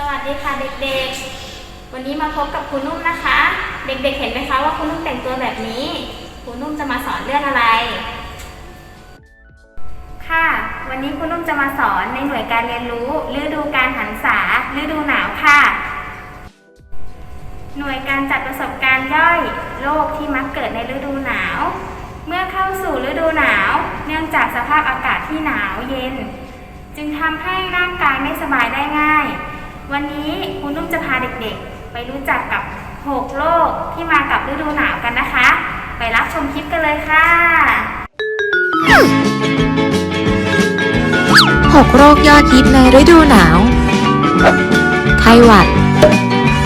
สวัสดีค่ะเด็กๆ วันนี้มาพบกับครูนุ่มนะคะ เด็กๆ เห็นไหมคะว่าครูนุ่มแต่งตัวแบบนี้ ครูนุ่มจะมาสอนเรื่องอะไร ค่ะ วันนี้ครูนุ่มจะมาสอนในหน่วยการเรียนรู้ฤดูการหันษาฤดูหนาวค่ะ หน่วยการจัดประสบการณ์ย่อยโรคที่มักเกิดในฤดูหนาว เมื่อเข้าสู่ฤดูหนาว เนื่องจากสภาพอากาศที่หนาวเย็น จึงทำให้ร่างกายไม่สบายได้ง่าย วันนี้ครูนุ่มจะพาเด็กๆ ไปรู้จักกับ 6โรคที่มากับฤดูหนาวกันนะคะ ไปรับชมคลิปกันเลยค่ะ 6 โรคยอดฮิตในฤดูหนาว ไข้หวัด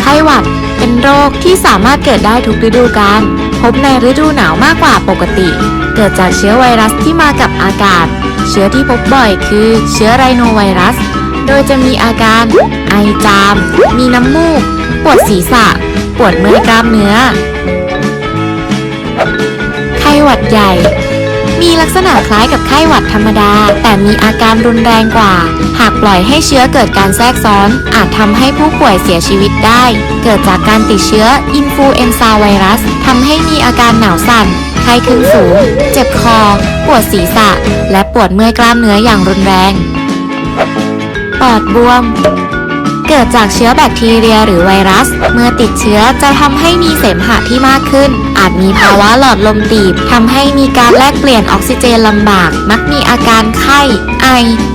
ไข้หวัดเป็นโรคที่สามารถเกิดได้ทุกฤดูกาล พบในฤดูหนาวมากกว่าปกติ เกิดจากเชื้อไวรัสที่มากับอากาศ เชื้อที่พบบ่อยคือเชื้อไรโนไวรัส โดยจะมีอาการ ไอจาม มีน้ำมูก ปวดศีรษะ ปวดเมื่อยกล้ามเนื้อ ไข้หวัดใหญ่ มีลักษณะคล้ายกับไข้หวัดธรรมดา แต่มีอาการรุนแรงกว่า หากปล่อยให้เชื้อเกิดการแทรกซ้อน อาจทำให้ผู้ป่วยเสียชีวิตได้ เกิดจากการติดเชื้ออินฟลูเอนซาไวรัสทำให้มีอาการหนาวสั่นไข้ขึ้นสูง เจ็บคอ ปวดศีรษะ และปวดเมื่อยกล้ามเนื้ออย่างรุนแรง ปอดบวม เกิดจากเชื้อแบคทีเรียหรือไวรัส เมื่อติดเชื้อจะทำให้มีเสมหะที่มากขึ้น อาจมีภาวะหลอดลมตีบทำให้มีการแลกเปลี่ยนออกซิเจนลำบาก มักมีอาการไข้ ไอ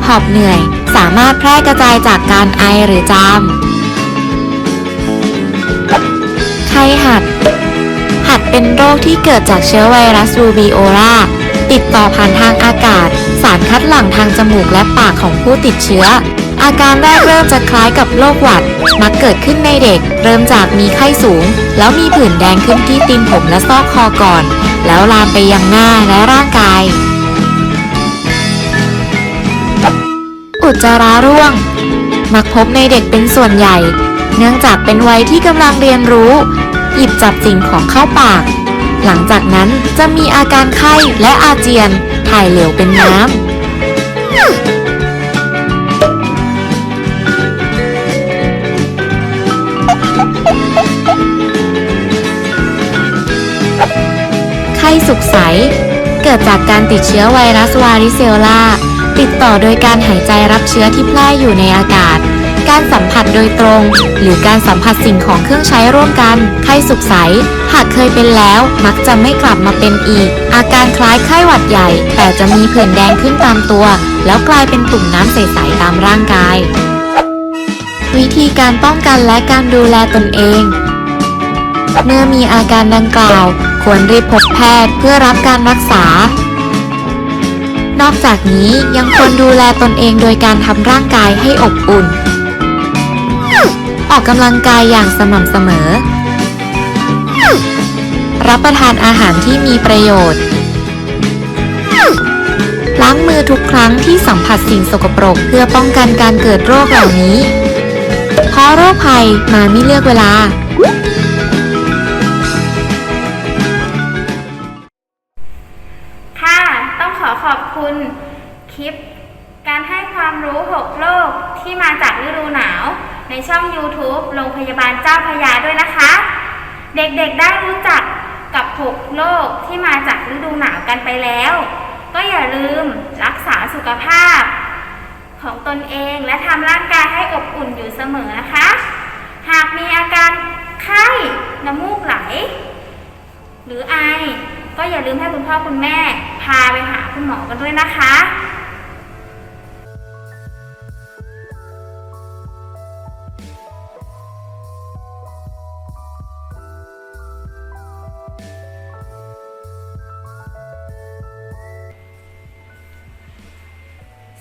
หอบเหนื่อย สามารถแพร่กระจายจากการไอหรือจามไข้หัด หัดเป็นโรคที่เกิดจากเชื้อไวรัสรูบิโอลาติดต่อผ่านทางอากาศ สารคัดหลั่งทางจมูกและปากของผู้ติดเชื้อ อาการแรกเริ่มจะคล้ายกับโรคหวัด มักเกิดขึ้นในเด็ก เริ่มจากมีไข้สูง แล้วมีผื่นแดงขึ้นที่ตีนผมและซอกคอก่อน แล้วลามไปยังหน้าและร่างกาย อุจจาระร่วง มักพบในเด็กเป็นส่วนใหญ่ เนื่องจากเป็นวัยที่กำลังเรียนรู้ หยิบจับสิ่งของเข้าปาก หลังจากนั้นจะมีอาการไข้และอาเจียน ถ่ายเหลวเป็นน้ำ สุกใส เกิดจากการติดเชื้อไวรัสวาริเซลลาติดต่อโดยการหายใจรับเชื้อที่แพร่อยู่ในอากาศ การสัมผัสโดยตรง หรือการสัมผัสสิ่งของเครื่องใช้ร่วมกัน ไข้สุกใส หากเคยเป็นแล้ว มักจะไม่กลับมาเป็นอีก อาการคล้ายไข้หวัดใหญ่ แต่จะมีผื่นแดงขึ้นตามตัว แล้วกลายเป็นตุ่มน้ำใสๆตามร่างกาย วิธีการป้องกันและการดูแลตนเอง เมื่อมีอาการดังกล่าว ควรรีบพบแพทย์เพื่อรับการรักษา นอกจากนี้ยังควรดูแลตนเองโดยการทำร่างกายให้อบอุ่น ออกกำลังกายอย่างสม่ำเสมอ รับประทานอาหารที่มีประโยชน์ ล้างมือทุกครั้งที่สัมผัสสิ่งสกปรกเพื่อป้องกันการเกิดโรคเหล่านี้ เพราะโรคภัยมาไม่เลือกเวลา ที่มาจากฤดูหนาว ในช่อง YouTube โรงพยาบาลเจ้าพยาด้วยนะคะ เด็กๆได้รู้จักกับ 6 โรคที่มาจากฤดูหนาวกันไปแล้ว ก็อย่าลืมรักษาสุขภาพ ของตนเองและทำร่างกายให้อบอุ่นอยู่เสมอนะคะ หากมีอาการไข้น้ำมูกไหล หรือไอ ก็อย่าลืมให้คุณพ่อคุณแม่ พาไปหาคุณหมอกันด้วยนะคะ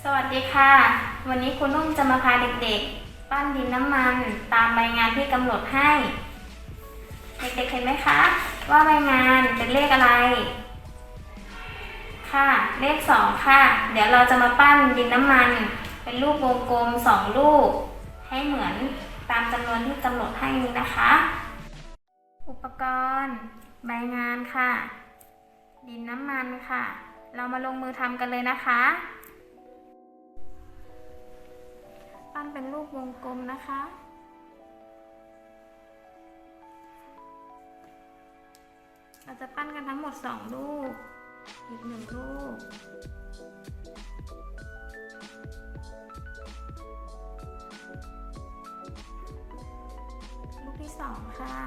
สวัสดีค่ะ วันนี้คุณนุ่มจะมาพาเด็กๆ ปั้นดินน้ำมัน ตามใบงานที่กำหนดให้ เด็กๆเห็นไหมคะ ว่าใบงานเป็นเลขอะไร ค่ะ เลขสองค่ะ เดี๋ยวเราจะมาปั้นดินน้ำมัน เป็นรูปวงกลมสองรูปให้เหมือนตามจำนวนที่กำหนดให้นี้นะคะ อุปกรณ์ ใบงานค่ะ ดินน้ำมันค่ะ เรามาลงมือทำกันเลยนะคะ ปั้นเป็นรูปวงกลมนะคะ เราจะปั้นกันทั้งหมดสองลูก อีกหนึ่งลูก ลูกที่สองค่ะ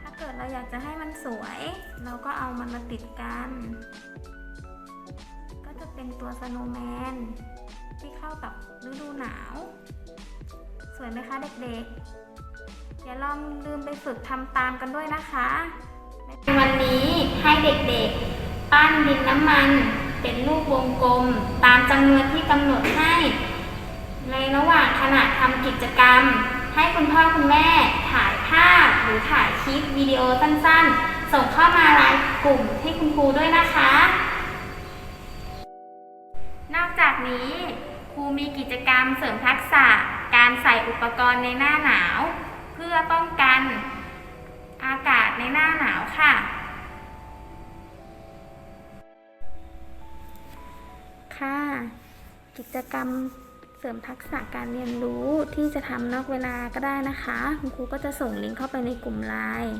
ถ้าเกิดเราอยากจะให้มันสวย เราก็เอามันมาติดกัน ก็จะเป็นตัวสโนว์แมน ที่เข้ากับฤดูหนาว สวยไหมคะเด็กๆ อย่าลองลืมไปฝึกทำตามกันด้วยนะคะในวันนี้ให้เด็กๆ ปั้นดินน้ำมันเป็นรูปวงกลม ตามจำนวนที่กำหนดให้ ในระหว่างขณะทำกิจกรรม ให้คุณพ่อคุณแม่ถ่ายภาพหรือถ่ายคลิปวิดีโอสั้นๆ ส่งเข้ามาไลน์กลุ่มที่คุณครูด้วยนะคะ นอกจากนี้ รูมีกิจกรรมเสริมทักษะ การใส่อุปกรณ์ในหน้าหนาว เพื่อป้องกันอากาศในหน้าหนาวค่ะ ค่ะ กิจกรรมเสริมทักษะการเรียนรู้ที่จะทำนอกเวลาก็ได้นะคะ คุณครูก็จะส่งลิงก์เข้าไปในกลุ่มไลน์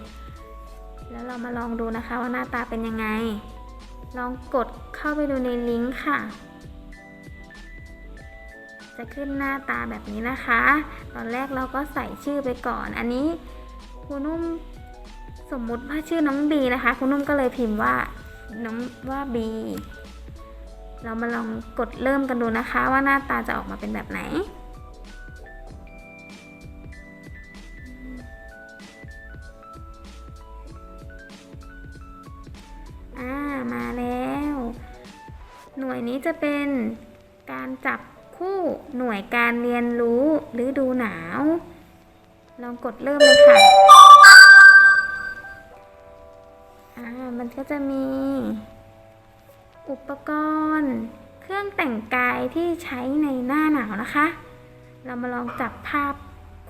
แล้วเรามาลองดูนะคะว่าหน้าตาเป็นยังไง ลองกดเข้าไปดูในลิงก์ค่ะ จะขึ้นหน้าตาแบบนี้นะคะ ตอนแรกเราก็ใส่ชื่อไปก่อน อันนี้ครูนุ่มสมมุติว่าชื่อน้องบีนะคะครูนุ่มก็เลยพิมพ์ว่าน้องว่าบีเรามาลองกดเริ่มกันดูนะคะ ว่าหน้าตาจะออกมาเป็นแบบไหน ลองกดเริ่มเลยค่ะ อ่า มันก็จะมี อุปกรณ์ เครื่องแต่งกายที่ใช้ในหน้าหนาวนะคะ เรามาลองจับภาพ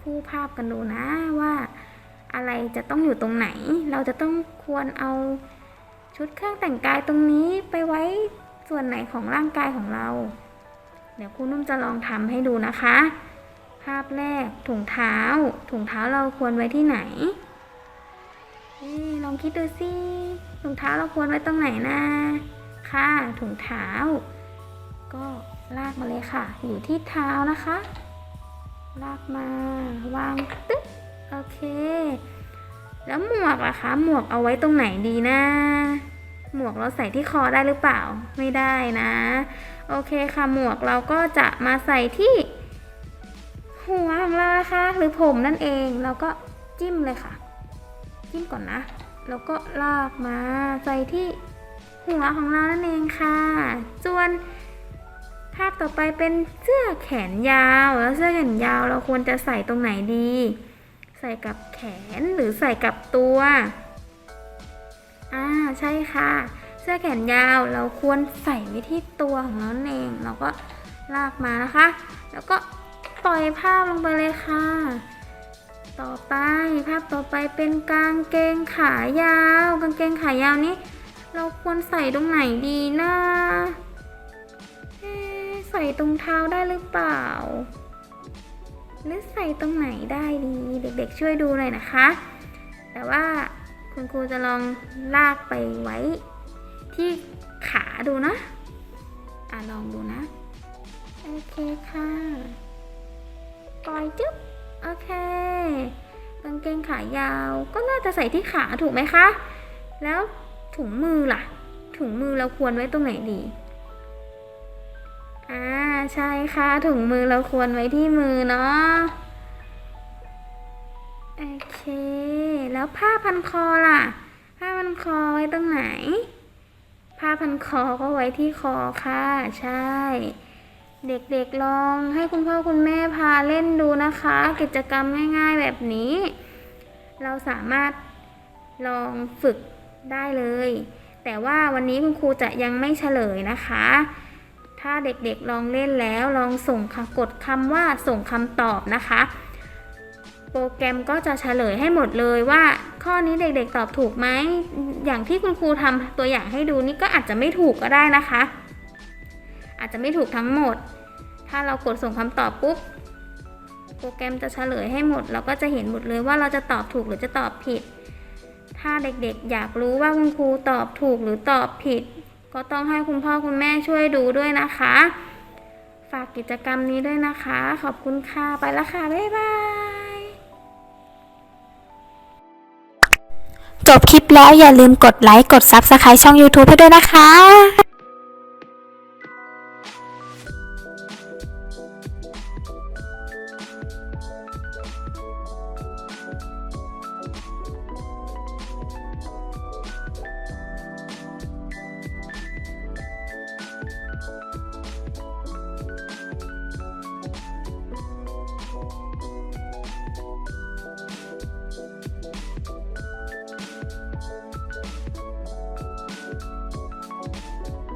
คู่ภาพกันดูนะว่าอะไรจะต้องอยู่ตรงไหน เราจะต้องควรเอาชุดเครื่องแต่งกายตรงนี้ไปไว้ส่วนไหนของร่างกายของเรา เดี๋ยวครูนุ่มจะลองทำให้ดูนะคะ ภาพแรกถุงเท้า ถุงเท้าเราควรไว้ที่ไหนอลองคิดดูสิถุงเท้าเราควรไว้ตรงไหนนะค่ะถุงเท้า ก็ลากมาเลยค่ะ อยู่ที่เท้านะคะ ลากมาวางตึ๊บโอเค แล้วหมวกล่ะคะ หมวกเอาไว้ตรงไหนดีนะ หมวกเราใส่ที่คอได้หรือเปล่า ไม่ได้นะ โอเคค่ะหมวกเราก็จะมาใส่ที่ หัวของเรานะคะหรือผมนั่นเองเราก็จิ้มเลยค่ะ จิ้มก่อนนะ แล้วก็ลากมาใส่ที่หัวของเรานั่นเองค่ะส่วนภาพต่อไปเป็นเสื้อแขนยาว แล้วเสื้อแขนยาวเราควรจะใส่ตรงไหนดี ใส่กับแขนหรือใส่กับตัวอ่าใช่ค่ะ เสื้อแขนยาวเราควรใส่ไว้ที่ตัวของเราเอง เราก็ลากมานะคะ แล้วก็ ปล่อยภาพลงไปเลยค่ะ ต่อไปภาพต่อไปเป็นกางเกงขายาว กางเกงขายาวนี้ เราควรใส่ตรงไหนดีนะเอ๊ะใส่ตรงเท้าได้หรือเปล่า หรือใส่ตรงไหนได้ดีเด็กๆช่วยดูหน่อยนะคะ แต่ว่าคุณครูจะลองลากไปไว้ ที่ขาดูนะ อะลองดูนะ โอเคค่ะ ปล่อยจึ๊บ โอเค กางเกงขายาวก็น่าจะใส่ที่ขาถูกไหมคะ แล้วถุงมือล่ะ ถุงมือเราควรไว้ตรงไหนดี อ่า ใช่ค่ะ ถุงมือเราควรไว้ที่มือเนาะ โอเค แล้วผ้าพันคอล่ะ ผ้าพันคอไว้ตรงไหน ผ้าพันคอก็ไว้ที่คอค่ะ ใช่ เด็กๆลองให้คุณพ่อคุณแม่พาเล่นดูนะคะ กิจกรรมง่ายๆแบบนี้ เราสามารถลองฝึกได้เลย แต่ว่าวันนี้คุณครูจะยังไม่เฉลยนะคะ ถ้าเด็กๆลองเล่นแล้วลองส่งคกดคำว่าส่งคำตอบนะคะ โปรแกรมก็จะเฉลยให้หมดเลยว่า ข้อนี้เด็กๆตอบถูกไหมอย่างที่คุณครูทำตัวอย่างให้ดูนี่ก็อาจจะไม่ถูกก็ได้นะคะ อาจจะไม่ถูกทั้งหมด ถ้าเรากดส่งคำตอบปุ๊บ โปรแกรมจะเฉลยให้หมด เราก็จะเห็นหมดเลยว่าเราจะตอบถูกหรือจะตอบผิด ถ้าเด็กๆ อยากรู้ว่าคุณครูตอบถูกหรือตอบผิด ก็ต้องให้คุณพ่อคุณแม่ช่วยดูด้วยนะคะ ฝากกิจกรรมนี้ด้วยนะคะ ขอบคุณค่ะ ไปแล้วค่ะ บ๊ายบายจบคลิปแล้วอย่าลืมกดไลค์ กด Subscribe ช่อง YouTube ให้ด้วยนะคะ